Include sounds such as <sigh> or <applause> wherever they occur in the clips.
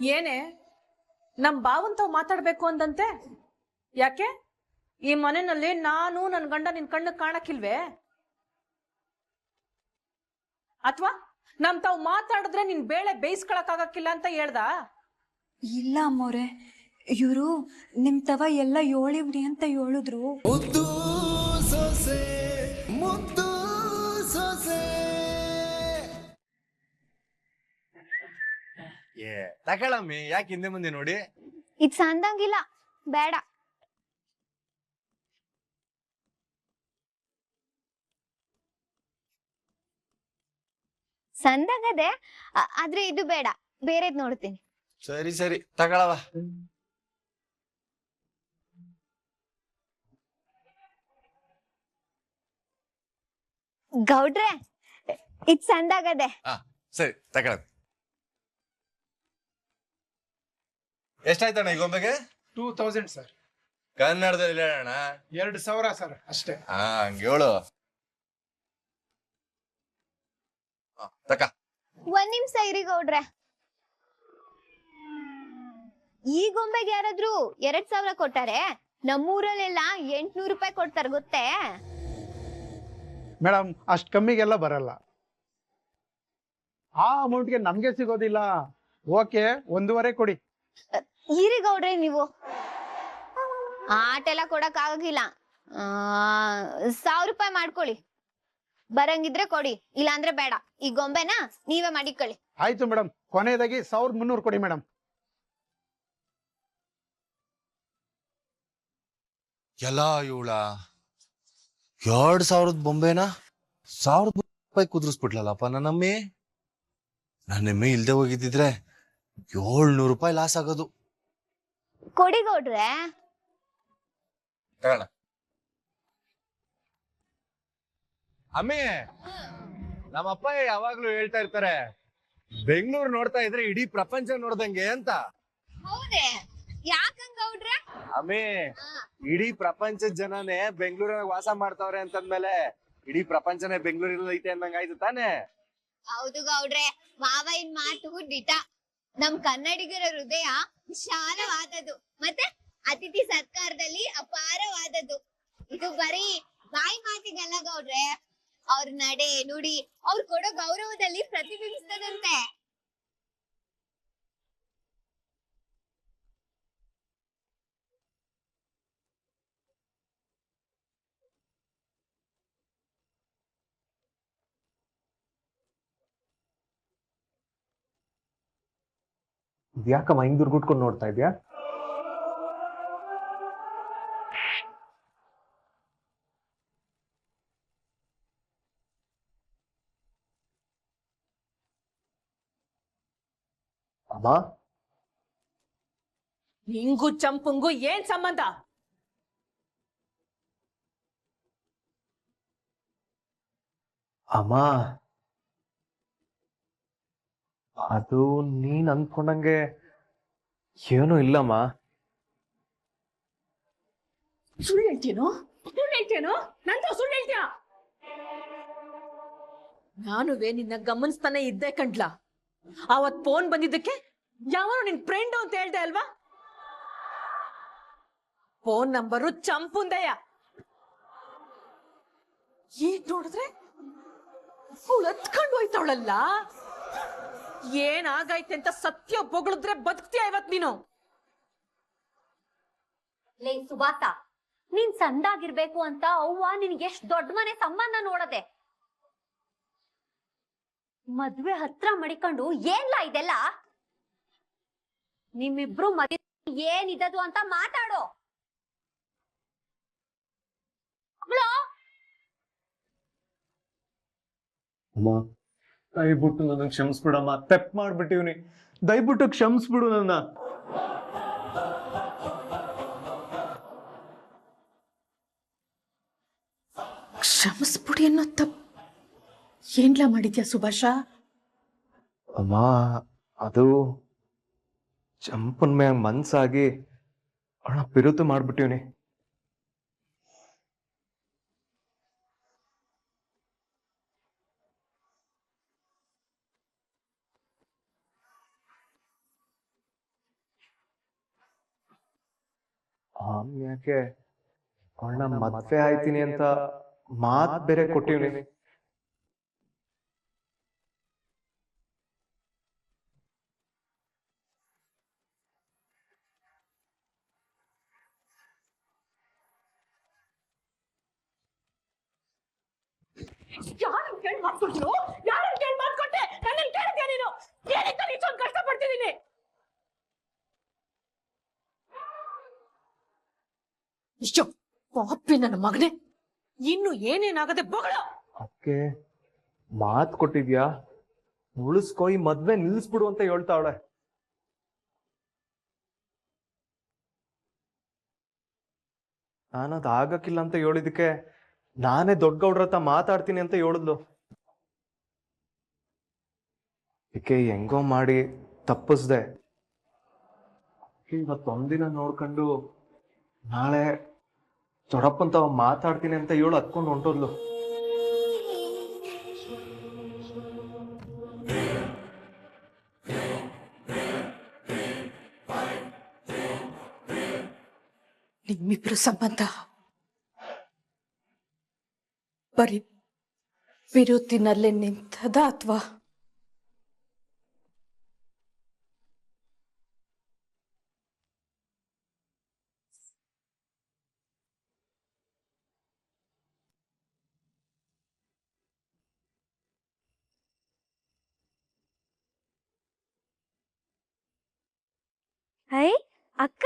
ಏನೇ? ನಮ್ ಬಾವಂತವ್ ಮಾತಾಡ್ಬೇಕು ಅಂದಂತೆ? ಯಾಕೆ? ಈ ಮನೆಯಲ್ಲಿ ನಾನು ನನ್ ಗಂಡ ನಿನ್ ಕಣ್ಣು ಕಾಣಕ್ಕಿಲ್ವೇ? ಅಥವಾ ನಮ್ ತಾವ್ ಮಾತಾಡಿದ್ರೆ ನಿನ್ ಬೇಳೆ ಬೇಯಿಸ್ಕೊಳಕ್ ಆಗಕ್ಕಿಲ್ಲ ಅಂತ ಹೇಳ್ದ? ಇಲ್ಲ ಅಮ್ಮೋರೆ ಇವರು ನಿಮ್ ತವ ಎಲ್ಲ ಯೋಳಿವ್ರಿ ಅಂತ ಹೇಳಿದ್ರು. ಏ ತಗೊಳಮ್ಮಿ ಯಾಕೆ ಹಿಂದೆ ಮುಂದೆ ನೋಡಿ? ಇದ್ ಸಂದಂಗಿಲ್ಲ ಬೇಡ. ಸಂದಂಗದೆ ಆ- ಆದ್ರೆ ಇದು ಬೇಡ ಬೇರೆದ್ ನೋಡ್ತೀನಿ. ಸರಿ ಸರಿ ತಗೊಳವ ಗೌಡ್ರೆ ಇದ್ ಸಂದಾಗದೆ. ಸರಿ ತಗೊಳ ಎಷ್ಟಾಯ್ತಣ್ಣ ಈ ಗೊಂಬೆಗೆ ಟೂ ತೌಸಂಡ್ ಸರ್ ಕನ್ನಡದಲ್ಲಿ ಹೇಳೋಣ ಎರಡು ಸಾವಿರ ಸರ್ ಅಷ್ಟೇ. ಹಾ ಹಂಗೆ ಹೇಳು ಆ, ತಕ. ಒಂದ್ ನಿಮಿಷ ಇರಿ ಗೌಡ್ರೆ. ಈ ಗೊಂಬೆಗೆ ಯಾರಾದ್ರೂ ಎರಡ್ ಸಾವಿರ ಕೊಟ್ಟಾರೆ? ನಮ್ಮೂರಲ್ಲೆಲ್ಲ ಎಂಟ್ನೂರು ರೂಪಾಯಿ ಕೊಡ್ತಾರೆ ಗೊತ್ತೇ? ಮೇಡಮ್ ಅಷ್ಟ್ ಕಮ್ಮಿಗೆಲ್ಲ ಬರಲ್ಲ. ಆ ಅಮೌಂಟ್ಗೆ ನಮ್ಗೆ ಸಿಗೋದಿಲ್ಲ. ಓಕೆ ಒಂದೂವರೆ ಕೊಡಿ. ಇರಿ ಗೌಡ್ರೆ ನೀವು. ಆಟ ಎಲ್ಲ ಕೊಡಕ್ ಆಗಿಲ್ಲ ಆ ಸಾವಿರ ರೂಪಾಯಿ ಮಾಡ್ಕೊಳ್ಳಿ. ಬರಂಗಿದ್ರೆ ಕೊಡಿ ಇಲ್ಲಾಂದ್ರೆ ಬೇಡ. ಈ ಗೊಂಬೆನ ನೀವೇ ಮಾಡಿಕೊಳ್ಳಿ. ಆಯ್ತು ಮೇಡಮ್ ಕೊನೆಯದಾಗಿ ಸಾವಿರದ ಮುನ್ನೂರು ಕೊಡಿ ಮೇಡಮ್ ಎಲ್ಲ ಇವಳ. ಎರಡ್ ಸಾವಿರದ ಬೊಂಬೆನ ಸಾವಿರದ ರೂಪಾಯಿ ಕುದುರಿಸ್ಬಿಟ್ಲಲ್ಲಪ್ಪ ನನ್ನಮ್ಮಿ ನನ್ನಮ್ಮಿ ಇಲ್ದೆ ಹೋಗಿದ್ದಿದ್ರೆ ಏಳ್ನೂರು ರೂಪಾಯಿ ಲಾಸ್ ಆಗೋದು. ಕೊಡಿ ಗೌಡ್ರೆ ತಗೋಣ ಅಮ್ಮಿ ನಮ್ಮಪ್ಪ ಯಾವಾಗ್ಲೂ ಹೇಳ್ತಾ ಇರ್ತಾರೆ ಬೆಂಗಳೂರು ನೋಡ್ತಾ ಇದ್ರೆ ಇಡೀ ಪ್ರಪಂಚ ನೋಡ್ದಂಗೆ ಅಂತ. ಹೌದೇ? ಯಾಕಂಗ್ ಗೌಡ್ರೆ ಅಮ್ಮಿ ಇಡೀ ಪ್ರಪಂಚದ ಜನನೇ ಬೆಂಗಳೂರಾಗ ವಾಸ ಮಾಡ್ತಾವ್ರೆ ಅಂತಂದ್ಮೇಲೆ ಇಡೀ ಪ್ರಪಂಚನೇ ಬೆಂಗಳೂರಲ್ಲಿ ಐತೆ ಅಂದಂಗ ಆಯ್ತು ತಾನೇ? ಹೌದು ಗೌಡ್ರೆ ಮಾವ ಇನ್ ಮಾತು ದಿಟ ನಮ್ ಕನ್ನಡಿಗರ ಹೃದಯ ವಿಶಾಲವಾದದ್ದು. ಮತ್ತೆ ಅತಿಥಿ ಸತ್ಕಾರದಲ್ಲಿ ಅಪಾರವಾದದ್ದು. ಇದು ಬರೀ ಬಾಯಿ ಮಾತಿಗೆಲ್ಲ ಗೌಡ್ರೆ. ಅವ್ರ ನಡೆ ನುಡಿ, ಅವ್ರು ಕೊಡೋ ಗೌರವದಲ್ಲಿ ಪ್ರತಿಬಿಂಬಿಸ್ತದಂತೆ. ಯಾಕಮ್ಮ ಹಿಂಗ್ ದುರ್ಗುಟ್ಕೊಂಡು ನೋಡ್ತಾ ಇದ್ಯಾ? ಅಮ್ಮ? ನಿಂಗು ಚಂಪುಂಗು ಏನ್ ಸಂಬಂಧ? ಅಮ್ಮ ಅದು ನೀನ್ ಅನ್ಕೊಂಡಂಗೆ ಏನೂ ಇಲ್ಲಮ್ಮ. ಸುಳ್ಳು ಹೇಳ್ತೀನೋ ಸುಳ್ಳು ಹೇಳ್ತೀನೋ ನಂತ ಸುಳ್ಳು ಹೇಳ್ತೀಯ? ನಾನುವೇ ನಿನ್ನ ಗಮನಿಸ್ತಾನೆ ಇದ್ದೆ ಕಂಡ್ಲ? ಅವತ್ ಫೋನ್ ಬಂದಿದ್ದಕ್ಕೆ ಯಾವನು ನಿನ್ ಫ್ರೆಂಡ್ ಅಂತ ಹೇಳ್ದೆ ಅಲ್ವಾ? ಫೋನ್ ನಂಬರು ಚಂಪುಂದಯ್ಯ ಈಗ ನೋಡಿದ್ರೆ? ಅವಳು ಹತ್ಕೊಂಡು ಹೋಯ್ತವಳಲ್ಲ? ಏನಾಗೈತೆ ಅಂತ ಸತ್ಯ ಬೊಗಳಿದ್ರೆ ಬದುಕ್ತೀಯ ಇವತ್ ನೀನು? ಲೇ ಸುಭಾತ ನೀನ್ ಸಂದಾಗಿರ್ಬೇಕು ಅಂತ ಅವ್ವ ನಿನ್ಗೆ ಎಷ್ಟ್ ದೊಡ್ಡ ಮನೆ ಸಂಬಂಧ ನೋಡದೆ. ಮದ್ವೆ ಹತ್ರ ಮಡಿಕೊಂಡು ಏನ್ಲ ಇದೆಲ್ಲ? ನಿಮ್ಮಿಬ್ರು ಮದ್ವೆ ಏನಿದದು ಅಂತ ಮಾತಾಡೋ. ಅಮ್ಮ ದಯವಿಟ್ಟು ನನ್ನ ಕ್ಷಮಿಸ್ಬಿಡಮ್ಮ. ತೆಪ್ ಮಾಡ್ಬಿಟ್ಟಿವ್ನಿ. ದಯವಿಟ್ಟು ಕ್ಷಮಿಸ್ಬಿಡು ನನ್ನ. ಕ್ಷಮಿಸ್ಬಿಡಿ ಅನ್ನೋ ತಪ್ಪು ಏನ್ಲ ಮಾಡಿದ್ಯಾ ಸುಭಾಷ? ಅಮ್ಮ ಅದು ಚಂಪನ್ ಮ್ಯಾಗ ಮನ್ಸಾಗಿ ಅಣ್ಣ ಪಿರುತು ಮಾಡ್ಬಿಟ್ಟಿವ್ನಿ. ಯಾಕೆ ಅವಳನ್ನ ಮದ್ವೆ ಆಯ್ತೀನಿ ಅಂತ ಮಾತ್ ಬೇರೆ ಕೊಟ್ಟಿವ್ನಿ. ಯಾರನ್ನ ಕೇಳಿ ಮಾಡ್ಕೊಟ್ರು ಯಾರನ್ನ ಕೇಳಿ ಮಾಡ್ಕೊಟ್ಟೆ ನನ್ನ ಕೇಳಿದ್ಯಾ ನೀನು? ಏನಕ್ಕೆ ಇಷ್ಟೊಂದು ಕಷ್ಟ ಪಡ್ತಿದ್ದೀನಿ ಇಷ್ಟು ಪಾಪಿ ನನ್ನ ಮಗನೇ. ಇನ್ನು ಏನೇನಾಗದೆ ಬಗಳ. ಅಕ್ಕೆ, ಮಾತ್ ಕೊಟ್ಟಿದ್ಯಾ? ಉಳಿಸ್ಕೊ, ಈ ಮದ್ವೆ ನಿಲ್ಲಿಸ್ಬಿಡು ಅಂತ ಹೇಳ್ತಾವಳೆ ನಾನದ್ ಆಗಕ್ಕಿಲ್ಲ ಅಂತ ಹೇಳಿದಕ್ಕೆ ನಾನೇ ದೊಡ್ಡ ಗೌಡ್ರ ಹತ್ರ ಮಾತಾಡ್ತೀನಿ ಅಂತ ಹೇಳಿದ್ಲು. ಇದಕ್ಕೆ ಹೆಂಗೋ ಮಾಡಿ ತಪ್ಪಿಸ್ದೆ. ಇವತ್ತೊಂದಿನ ನೋಡ್ಕೊಂಡು ನಾಳೆ ದೊಡ್ಡಪ್ಪಂತ ಮಾತಾಡ್ತೀನಿ ಅಂತ ಹೇಳು ಹತ್ಕೊಂಡು ಹೊಂಟೋದ್ಲು. ನಿಮ್ಮಿಬ್ರು ಸಂಬಂಧ ಬರೀ ವಿರುತ್ತಿನಲ್ಲೇ ನಿಂತದ ಅಥವಾ ಐ ಅಕ್ಕ.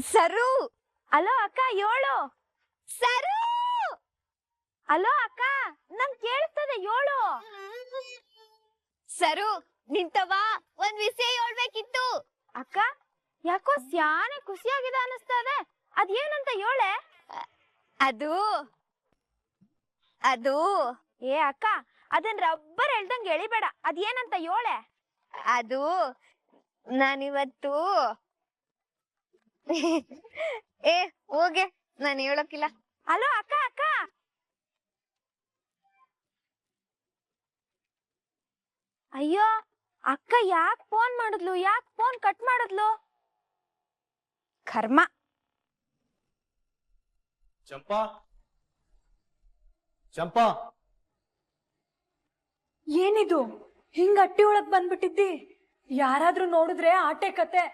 ಸರು. ಅಲೋ, ಅಕ್ಕ, ಏಳು. ಸರು. ಅಲೋ, ಅಕ್ಕ ನನ್ ಕೇಳ್ತದೆ, ಏಳು. ಸರು ನಿಂತವ ಒಂದ್ ವಿಷಯ ಹೇಳ್ಬೇಕಿತ್ತು. ಅಕ್ಕ, ಯಾಕೋ ಸ್ಯಾನೆ ಖುಷಿಯಾಗಿದೆ ಅನಿಸ್ತದೆ ಅದೇನಂತ ಯೋಳೆ ಅದು ಅದು. ಏ, ಅಕ್ಕ, ಅದನ್ ರಬ್ಬರ್ ಹೇಳ್ದಂಗ್ ಎಳಿಬೇಡ. ಅದೇನಂತ ಹೇಳೆ ಅದು ನಾನಿವತ್ತು <laughs> ಏ ಹೋಗೆ. ನಾನು ಹೇಳೋಕಿಲ್ಲ. ಅಲೋ ಅಕ್ಕ ಅಕ್ಕ. ಅಯ್ಯೋ ಅಕ್ಕ ಯಾಕ್ ಫೋನ್ ಮಾಡಿದ್ಲು? ಯಾಕ್ ಫೋನ್ ಕಟ್ ಮಾಡಿದ್ಲು? ಕರ್ಮ. ಚಂಪಾ. ಚಂಪಾ. ಏನಿದು? ಹಿಂಗ್ ಅಟ್ಟಿ ಒಳಗ್ ಬಂದ್ಬಿಟ್ಟಿದ್ದಿ. ಯಾರಾದ್ರೂ ನೋಡಿದ್ರೆ ಆಟೆ ಕತೆ.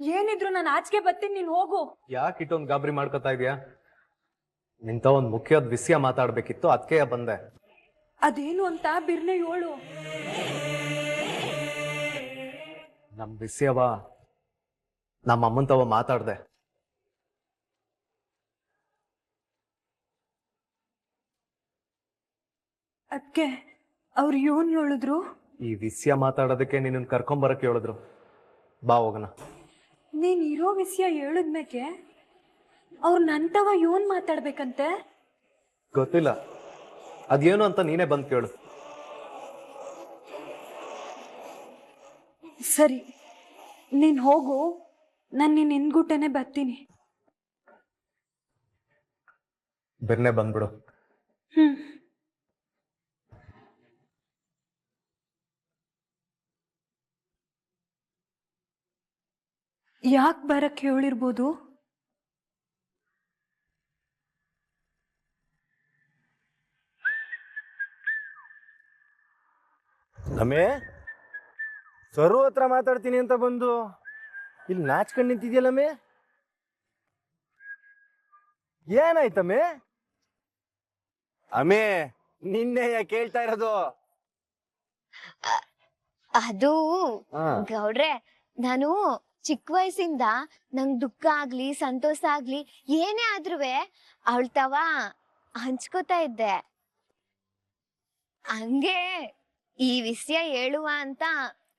ಏನಿದ್ರು ನಾನು ಆಚೆಗೆ ಬರ್ತೀನಿ ನೀನ್ ಹೋಗು. ಯಾಕೆ ಇಟ್ಟೊಂದು ಗಾಬರಿ ಮಾಡ್ಕೊತಾ ಇದೀಯಾ? ನಿಂತ ಒಂದ್ ಮುಖ್ಯವಾದ ವಿಷಯ ಮಾತಾಡ್ಬೇಕಿತ್ತು ಅದಕ್ಕೆ ಬಂದೆ. ಅದೇನು ಅಂತ ಬಿರ್ನೆ ಏಳು. ನಮ್ ವಿಷಯವ ನಮ್ಮ ಅಮ್ಮಂತವ ಮಾತಾಡ್ದೆ. ಅದ್ಕೆ ಅವ್ರು ಏನ್ ಹೇಳಿದ್ರು? ಈ ವಿಷಯ ಮಾತಾಡೋದಕ್ಕೆ ನಿನ್ನ ಕರ್ಕೊಂಬರಕ್ಕೆ ಹೇಳಿದ್ರು. ಬಾ ಹೋಗೋಣ. ನೀನ್ ಇರೋ ವಿಷಯ ಹೇಳಿದ್ಮೇಕೆ ಅವ್ರು ನಂತವ ಏನ್ ಮಾತಾಡ್ಬೇಕಂತೆ? ಗೊತ್ತಿಲ್ಲ. ಅದೇನು ಅಂತ ನೀನೇ ಬಂದ್ ಕೇಳು. ಸರಿ. ನೀನ್ ಹೋಗು. ನಾನು ನಿನ್ ಹಿಂದ್ಗುಟ್ಟನೆ ಬರ್ತೀನಿ. ಬೆನ್ನೆ ಬಂದ್ಬಿಡು. ಹ್ಮ್. ಯಾಕೆ ಬರಕ್ ಹೇಳಿರ್ಬೋದು? ನಮೇ ಸರು ಹತ್ರ ಮಾತಾಡ್ತೀನಿ ಅಂತ ಬಂದು ಇಲ್ಲಿ ನಾಚ್ಕೊಂಡು ನಮೇ ಏನಾಯ್ತಮ್ಮೆ ಅಮೇ ನಿನ್ನೆ ಕೇಳ್ತಾ ಇರೋದು? ಅದು ಗೌಡ್ರೆ ನಾನು ಚಿಕ್ಕ ವಯಸ್ಸಿಂದ ನಂಗ್ ದುಃಖ ಆಗ್ಲಿ ಸಂತೋಷ ಆಗ್ಲಿ ಏನೇ ಆದ್ರೂ ಅವಳ ತವ ಹಂಚ್ಕೋತಾ ಇದ್ದೆ. ಹಂಗೆ ಈ ವಿಷಯ ಹೇಳುವ ಅಂತ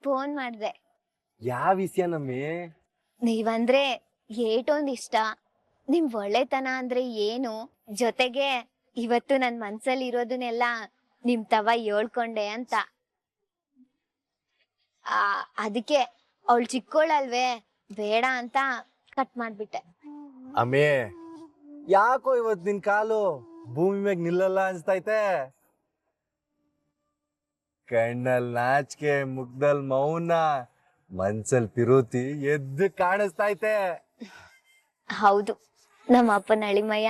ಫೋನ್ ಮಾಡಿದೆ. ಯಾವ ವಿಷಯ ನಮ್ಮೆ? ನೀವಂದ್ರೆ ಏಟೊಂದ್ ಇಷ್ಟ. ನಿಮ್ ಒಳ್ಳೆತನ ಅಂದ್ರೆ ಏನು? ಜೊತೆಗೆ ಇವತ್ತು ನನ್ ಮನ್ಸಲ್ಲಿ ಇರೋದನ್ನೆಲ್ಲ ನಿಮ್ ತವ ಹೇಳ್ಕೊಂಡೆ ಅಂತ. ಆ, ಅದಕ್ಕೆ ಅವಳು ಚಿಕ್ಕೋಳಲ್ವೇ ಬೇಡ ಅಂತ ಕಟ್ ಮಾಡ್ಬಿಟ್ಟೆ. ಅಮೇ ಯಾಕೋ ಇವತ್ ನಿನ್ ಕಾಲು ಭೂಮಿ ಮ್ಯಾಗ ನಿಲ್ಲಲ್ಲ ಅನ್ಸ್ತೈತೆ ಕಣ್ಣಲ್ ನಾಚಿಕೆ ಮುಗ್ದಲ್ ಮೌನ ಮನ್ಸಲ್ ತಿರುತಿ ಎದ್ದು ಕಾಣಿಸ್ತೈತೆ ಹೌದು ನಮ್ಮ ಅಪ್ಪನ ಅಳಿಮಯ್ಯ.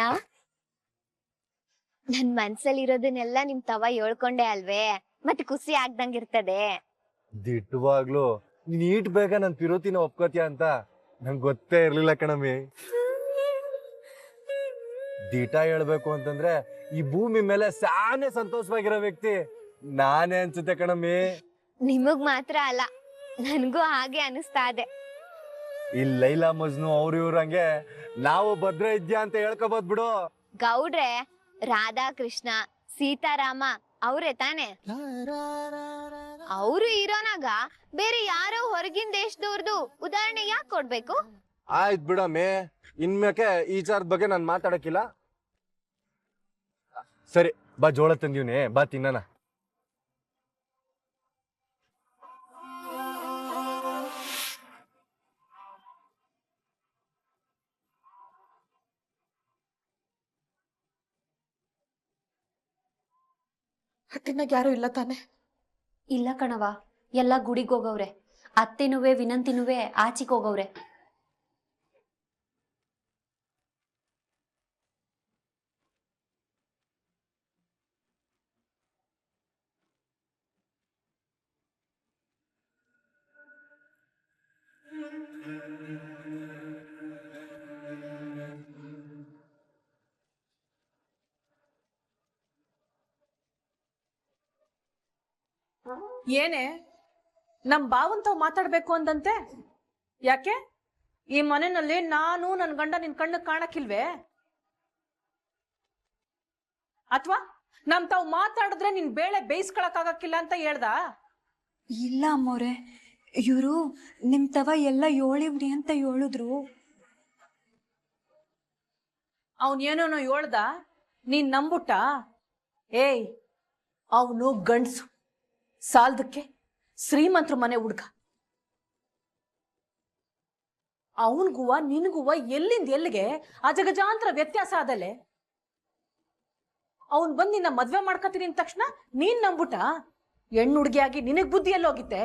ನನ್ ಮನ್ಸಲ್ಲಿರೋದನ್ನೆಲ್ಲ ನಿಮ್ ತವ ಹೇಳ್ಕೊಂಡೆ ಅಲ್ವೇ ಮತ್ತೆ ಖುಷಿ ಆಗ್ದಂಗಿರ್ತದೆ. ದಿಟ್ಟವಾಗ್ಲು ನೀನ್ ಈಟ್ ಬೇಗ ನನ್ ಪಿರೋತಿನ ಒಪ್ಕೋತೀಯ ಅಂತ? ನಂಗೆ ಗೊತ್ತೇ ಇರ್ಲಿಲ್ಲ ಕಣಮಿ ದೀಟ ಹೇಳ್ಬೇಕು ಅಂತಂದ್ರೆ ಈ ಭೂಮಿ ಮೇಲೆ ಸಾನೇ ಸಂತೋಷವಾಗಿರೋ ವ್ಯಕ್ತಿ ನಾನೇ ಅನ್ಸುತ್ತೆ ಕಣಮ್ಮಿ. ನಿಮಗ್ ಮಾತ್ರ ಅಲ್ಲ ನನ್ಗೂ ಹಾಗೆ ಅನಿಸ್ತಾ ಇದೆ. ಈ ಲೈಲಾ ಮಜ್ನು ಅವ್ರ ಇವ್ರಂಗೆ ನಾವು ಭದ್ರ ಇದ್ಯಾ ಅಂತ ಹೇಳ್ಕೊಬೋದ್ ಬಿಡು. ಗೌಡ್ರೆ ರಾಧಾ ಕೃಷ್ಣ ಸೀತಾರಾಮ ಅವ್ರೆ ತಾನೆ? ಅವ್ರು ಇರೋನಾಗ ಬೇರೆ ಯಾರೋ ಹೊರಗಿನ ದೇಶದವ್ರದು ಉದಾಹರಣೆ ಯಾಕೆ ಕೊಡ್ಬೇಕು? ಆಯ್ತ್ ಬಿಡಮ್ಮಿ ಇನ್ಮೇಕೆ ಈ ವಿಚಾರದ ಬಗ್ಗೆ ನಾನು ಮಾತಾಡಕ್ಕಿಲ್ಲ. ಸರಿ, ಬಾ ಜೋಳ ತಂದೀವ್ನಿ, ಬಾ ತಿನ್ನಣ. ಹಟ್ಟಿನಾಗ ಯಾರು ಇಲ್ಲ ತಾನೆ? ಇಲ್ಲ ಕಣವ ಎಲ್ಲ ಗುಡಿಗೆ ಹೋಗವ್ರೆ. ಅತ್ತೆನುವೆ ವಿನಂತಿನುವೆ ಆಚಿಗೆ ಹೋಗವ್ರೆ. ಏನೇ? ನಮ್ ಬಾವಂತವ್ ಮಾತಾಡ್ಬೇಕು ಅಂದಂತೆ? ಯಾಕೆ? ಈ ಮನೆಯಲ್ಲಿ ನಾನು ನನ್ ಗಂಡ ನಿನ್ ಕಣ್ಣು ಕಾಣಕ್ಕಿಲ್ವೇ? ಅಥವಾ ನಮ್ ತಾವ್ ಮಾತಾಡಿದ್ರೆ ನಿನ್ ಬೇಳೆ ಬೇಯಿಸ್ಕೊಳಕ್ ಆಗಕ್ಕಿಲ್ಲ ಅಂತ ಹೇಳ್ದ? ಇಲ್ಲ ಅಮ್ಮೋರೆ ಇವರು ನಿಮ್ ತವ ಎಲ್ಲ ಯೋಳಿವ್ರಿ ಅಂತ ಹೇಳಿದ್ರು ಅವನ್ ಏನೇನೋ ಹೇಳ್ದ ನೀನ್ ನಂಬುಟ್ಟ? ಏಯ್ ಅವನು ಗಂಡ್ಸು. ಸಾಲ್ದಕ್ಕೆ ಶ್ರೀಮಂತ್ರ ಮನೆ ಹುಡ್ಗ. ಅವನ್ಗುವ ನಿನ್ಗುವ ಎಲ್ಲಿಂದ ಎಲ್ಲಿಗೆ ಅಜಗಜಾಂತರ ವ್ಯತ್ಯಾಸ ಆದಲೆ ಅವನ್ ಬಂದ್ ನಿನ್ನ ಮದ್ವೆ ಮಾಡ್ಕತೀನಿ ಅಂದ ತಕ್ಷಣ ನೀನ್ ನಂಬುಟ? ಹೆಣ್ಣು ಹುಡುಗಿಯಾಗಿ ನಿನಗ್ ಬುದ್ಧಿ ಎಲ್ಲೋಗಿತ್ತೆ